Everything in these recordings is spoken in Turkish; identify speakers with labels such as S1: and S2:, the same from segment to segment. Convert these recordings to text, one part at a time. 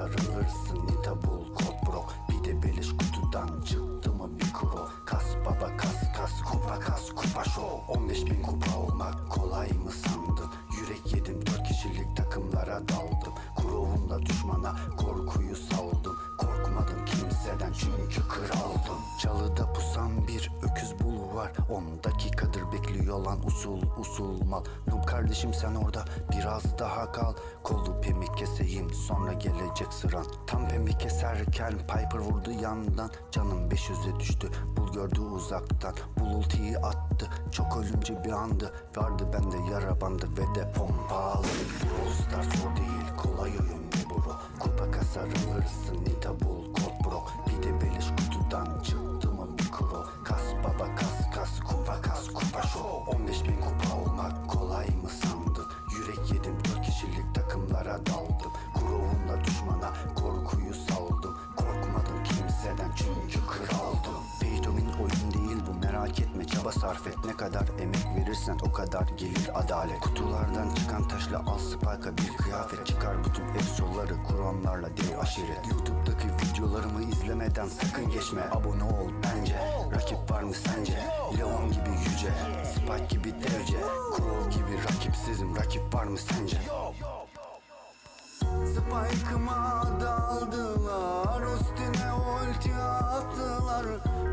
S1: sarılırsın Nita bul kod bro. Bir de beliş kutudan çıktı mı bir kuro Kas baba kas kas kupa kas kupa show 15 bin kupa olmak kolay mı sandın? Yürek yedim dört kişilik takımlara daldım. Kurovumla düşmana Korkmadım kimseden çünkü kraldım. Çalıda pusan bir öküz bul var. 10 dakikadır bekliyor lan usul usul mal. Noob kardeşim sen orada biraz daha kal. Kolu pemi keseyim sonra gelecek sıran. Tam pemi keserken Piper vurdu yandan. Canım 500'e düştü bul gördü uzaktan. Bul ultiyi attı çok ölümcü bir andı. Vardı bende yara bandı ve de pompalı Brawl kupa show 15 bin kupa olmak kolay mı sandın? Yürek yedim dört kişilik takımlara daldım. Kurovumla düşmana korkuyu saldım. Korkmadım kimseden çünkü kraldım. Peytomin oyun değil bu merak etme Çaba sarf et. Ne kadar emek verirsen o kadar gelir adalet. Kutulardan çıkan taşla al spike'a bir kıyafet. Çıkar bütün efsoları kuranlarla dev aşiret. Youtube'daki videolarımı izlemeden sakın geçme. Abone ol bence. Rakip var mı sence? Leon Spike gibi devce Crow gibi rakipsizim. Rakip var mı sence? Spike'ıma daldılar Üstüne ulti attılar.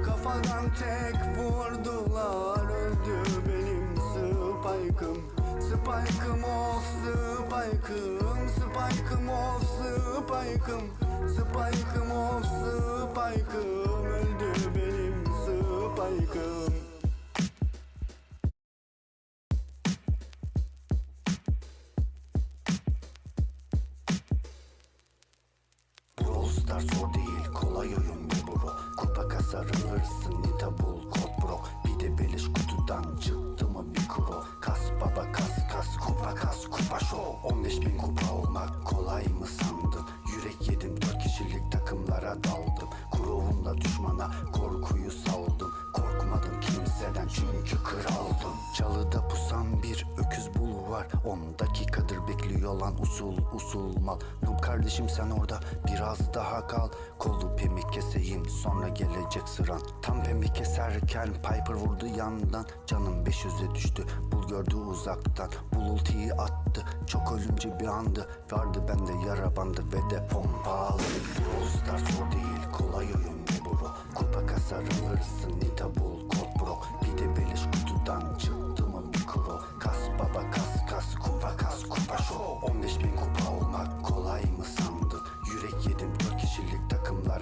S1: Kafadan tek vurdular Öldü benim Spike'ım. Spike'ım of Spike'ım Spike'ım of Spike'ım. Spike'ım of Spike'ım Stars zor değil. Kolay oyun be bro. Kupa kasar alırsın nita bul kod bro. Bir de beliş kutudan çıktı mı bir kuro? Kas baba kas kas kupa kas kupa show 15 bin kupa olmak kolay mı sandın? Yürek yedim dört kişilik takımlara daldım. Kurovumla düşmana korkuyu saldım. Korkmadım kimseden çünkü kraldım Çalıda pusan bir öküz bul var. 10 dakikadır bekliyor lan usul usul mal. Noob kardeşim sen orada biraz daha kal. Kolu pemi keseyim sonra gelecek sıran. Tam pemi keserken Piper vurdu yandan. Canım 500'e düştü. Bul gördü uzaktan. Bul ultiyi attı. Çok ölümcü bir andı. Vardı bende yara bandı ve de pompalı. Brawl Stars değil kolay oyun be bro Kupa kasar alırsın nita bul kod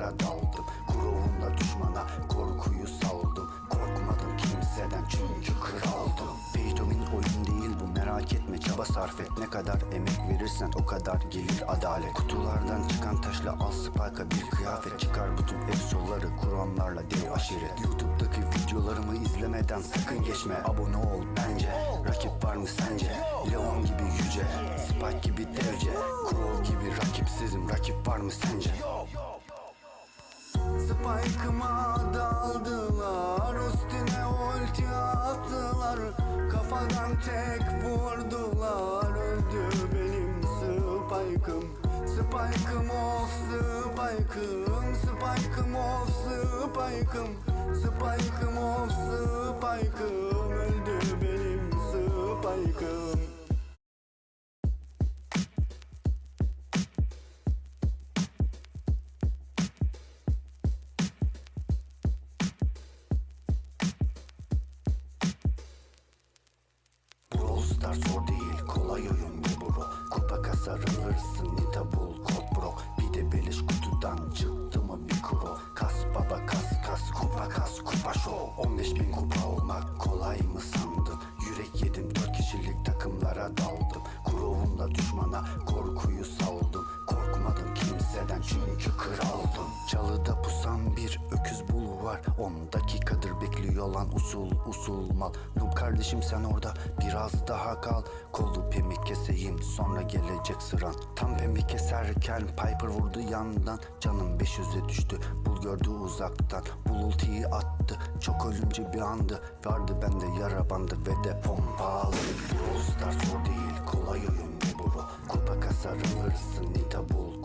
S1: takımlara daldım Kurovumla düşmana korkuyu saldım Korkmadım kimseden çünkü kraldım. Peytomin oyun değil bu merak etme. Çaba sarf et. Ne kadar emek verirsen o kadar gelir adalet. Kutulardan çıkan taşla al spike'a bir kıyafet. Çıkar bütün efsoları kuranlarla dev aşiret. Youtube'daki videolarımı izlemeden sakın geçme. Abone ol bence. Rakip var mı sence? Leon gibi yüce. Spike gibi devce Crow gibi rakipsizim. Rakip var mı sence? Spike'ıma daldılar Üstüne ulti attılar. Kafadan tek vurdular Öldü benim Spike'ım. Spike'ım of Spike'ım Spike'ım of Spike'ım. Spike'ım of 15 bin kupa olmak kolay mı sandın? Yürek yedim dört kişilik takımlara daldım. Kurovumla düşmana çünkü kraldım Çalıda pusan bir öküz bul var. 10 dakikadır bekliyor lan usul usul mal. Noob kardeşim sen orada biraz daha kal. Kolu pemi keseyim sonra gelecek sıran. Tam pemi keserken Piper vurdu yandan. Canım 500'e düştü bul gördü uzaktan. Bul ultiyi attı çok ölümcü bir andı. Vardı bende yara bandı ve de pompalı. Brawl Stars o değil kolay oyun bu. Bro Kupa kasarım hırsın nita bul